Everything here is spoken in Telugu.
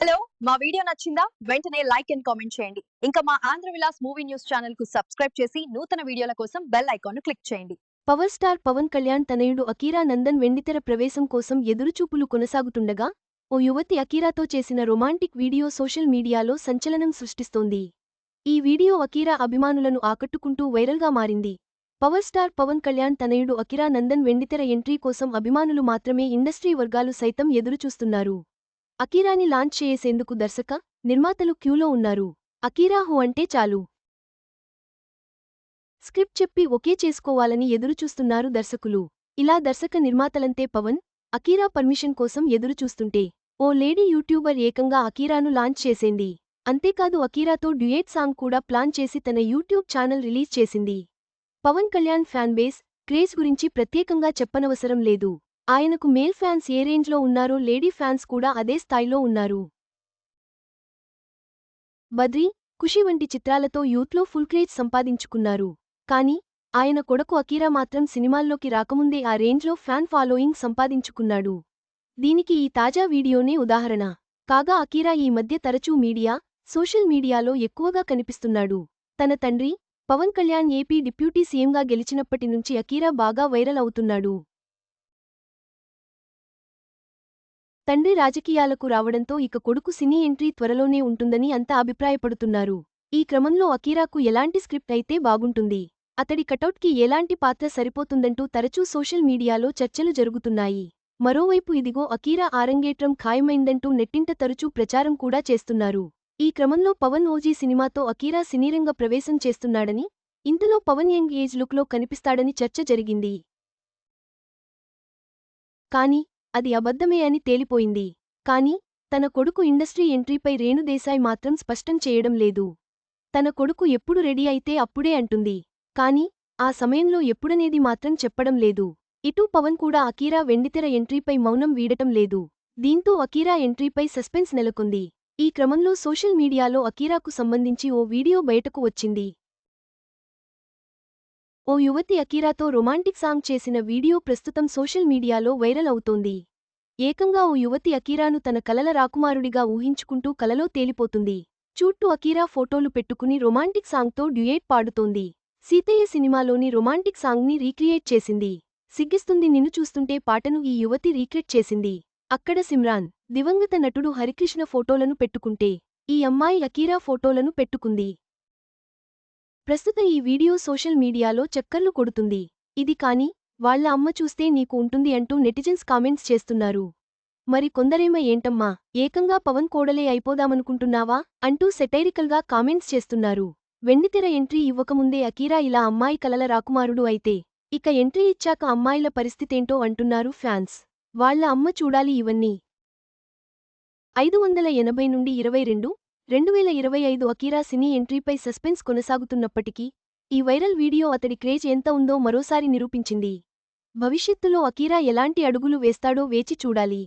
హలో మా వీడియో నచ్చిందా? వెంటనే లైక్ అండ్ కామెంట్ చేయండి. ఇంకా మా ఆంధ్ర విలాస్ మూవీ న్యూస్ ఛానల్కు సబ్స్క్రైబ్ చేసి నూతన వీడియోల కోసం బెల్ ఐకాన్ క్లిక్ చేయండి. పవర్ స్టార్ పవన్ కళ్యాణ్ తనయుడు అకీరా నందన్ వెండితెర ప్రవేశం కోసం ఎదురుచూపులు కొనసాగుతుండగా ఓ యువతి అకీరాతో చేసిన రొమాంటిక్ వీడియో సోషల్ మీడియాలో సంచలనం సృష్టిస్తోంది. ఈ వీడియో అకీరా అభిమానులను ఆకట్టుకుంటూ వైరల్గా మారింది. పవర్ స్టార్ పవన్ కళ్యాణ్ తనయుడు అకిరా నందన్ వెండితెర ఎంట్రీ కోసం అభిమానులు మాత్రమే ఇండస్ట్రీ వర్గాలు సైతం ఎదురుచూస్తున్నారు. అకీరాని లాంచ్ చేసేందుకు దర్శక నిర్మాతలు క్యూలో ఉన్నారు. అకీరా హు అంటే చాలు. స్క్రిప్ట్ చెప్పి ఒకే చేసుకోవాలని ఎదురుచూస్తున్నారు దర్శకులు. ఇలా దర్శక నిర్మాతలంతే పవన్ అకీరా పర్మిషన్ కోసం ఎదురుచూస్తుంటే ఓ లేడీ యూట్యూబర్ ఏకంగా అకీరాను లాంచ్ చేసేంది. అంతేకాదు అకీరాతో డ్యూయేట్ సాంగ్ కూడా ప్లాన్ చేసి తన యూట్యూబ్ ఛానల్ రిలీజ్ చేసింది. Pawan Kalyan fan base craze గురించి ప్రత్యేకంగా చెప్పనవసరం లేదు. ఆయనకు మేల్ ఫ్యాన్స్ ఏ రేంజ్లో ఉన్నారో లేడీ ఫ్యాన్స్ కూడా అదే స్థాయిలో ఉన్నారు. బద్రీ ఖుషి వంటి చిత్రాలతో యూత్లో ఫుల్ క్రేజ్ సంపాదించుకున్నారు. కానీ ఆయన కొడుకు అకీరా మాత్రం సినిమాల్లోకి రాకముందే ఆ రేంజ్లో ఫ్యాన్ ఫాలోయింగ్ సంపాదించుకున్నాడు. దీనికి ఈ తాజా వీడియోనే ఉదాహరణ. కాగా అకీరా ఈ మధ్య తరచూ మీడియా సోషల్ మీడియాలో ఎక్కువగా కనిపిస్తున్నాడు. తన తండ్రి పవన్ కళ్యాణ్ ఏపీ డిప్యూటీ సీఎంగా గెలిచినప్పటి నుంచి అకీరా బాగా వైరల్ అవుతున్నాడు. తండ్రి రాజకీయాలకు రావడంతో ఇక కొడుకు సినీ ఎంట్రీ త్వరలోనే ఉంటుందని అంతా అభిప్రాయపడుతున్నారు. ఈ క్రమంలో అకీరాకు ఎలాంటి స్క్రిప్ట్ అయితే బాగుంటుంది అతడి కటౌట్కి ఎలాంటి పాత్ర సరిపోతుందంటూ తరచూ సోషల్ మీడియాలో చర్చలు జరుగుతున్నాయి. మరోవైపు ఇదిగో అకీరా ఆరంగేట్రం ఖాయమైందంటూ నెట్టింట తరచూ ప్రచారం కూడా చేస్తున్నారు. ఈ క్రమంలో పవన్ ఓజీ సినిమాతో అకీరా సినీరంగ ప్రవేశం చేస్తున్నాడని ఇంతలో పవన్ యంగ్ ఏజ్ లుక్లో కనిపిస్తాడని చర్చ జరిగింది. కాని అది అబద్ధమే అని తేలిపోయింది. కాని తన కొడుకు ఇండస్ట్రీ ఎంట్రీపై రేణుదేశాయ్ మాత్రం స్పష్టం చేయడం లేదు. తన కొడుకు ఎప్పుడు రెడీ అయితే అప్పుడే అంటుంది. కాని ఆ సమయంలో ఎప్పుడనేది మాత్రం చెప్పడం లేదు. ఇటూ పవన్ కూడా అకీరా వెండితెర ఎంట్రీపై మౌనం వీడటం లేదు. దీంతో అకీరా ఎంట్రీపై సస్పెన్స్ నెలకొంది. ఈ క్రమంలో సోషల్ మీడియాలో అకీరాకు సంబంధించి ఓ వీడియో బయటకు వచ్చింది. ఓ యువతి అకీరాతో రొమాంటిక్ సాంగ్ చేసిన వీడియో ప్రస్తుతం సోషల్ మీడియాలో వైరల్ అవుతోంది. ఏకంగా ఓ యువతి అకీరాను తన కలల రాకుమారుడిగా ఊహించుకుంటూ కలలో తేలిపోతుంది. చుట్టూ అకీరా ఫోటోలు పెట్టుకుని రొమాంటిక్ సాంగ్తో డ్యూయేట్ పాడుతోంది. సీతయ్య సినిమాలోని రొమాంటిక్ సాంగ్ని రీక్రియేట్ చేసింది. సిగ్గిస్తుంది నిన్ను చూస్తుంటే పాటను ఈ యువతి రీక్రియేట్ చేసింది. అక్కడ సిమ్రాన్ దివంగత నటుడు హరికృష్ణ ఫోటోలను పెట్టుకుంటే ఈ అమ్మాయి అకీరా ఫోటోలను పెట్టుకుంది. ప్రస్తుత ఈ వీడియో సోషల్ మీడియాలో చక్కర్లు కొడుతుంది. ఇది కాని వాళ్ళ అమ్మ చూస్తే నీకు ఉంటుంది అంటూ నెటిజన్స్ కామెంట్స్ చేస్తున్నారు. మరి కొందరేమ ఏంటమ్మా ఏకంగా పవన్ కోడలే అయిపోదామనుకుంటున్నావా అంటూ సెటైరికల్గా కామెంట్స్ చేస్తున్నారు. వెండితెర ఎంట్రీ ఇవ్వకముందే అకీరా ఇలా అమ్మాయి కలల రాకుమారుడు అయితే ఇక ఎంట్రీ ఇచ్చాక అమ్మాయిల పరిస్థితేంటో అంటున్నారు ఫ్యాన్స్. వాళ్ళ అమ్మ చూడాలి ఇవన్నీ. ఐదు వందల ఎనభై నుండి ఇరవై రెండు రెండు వేల ఇరవై ఐదు అకీరా సినీ ఎంట్రీపై సస్పెన్స్ కొనసాగుతున్నప్పటికీ ఈ వైరల్ వీడియో అతడి క్రేజ్ ఎంత ఉందో మరోసారి నిరూపించింది. భవిష్యత్తులో అకీరా ఎలాంటి అడుగులు వేస్తాడో వేచి చూడాలి.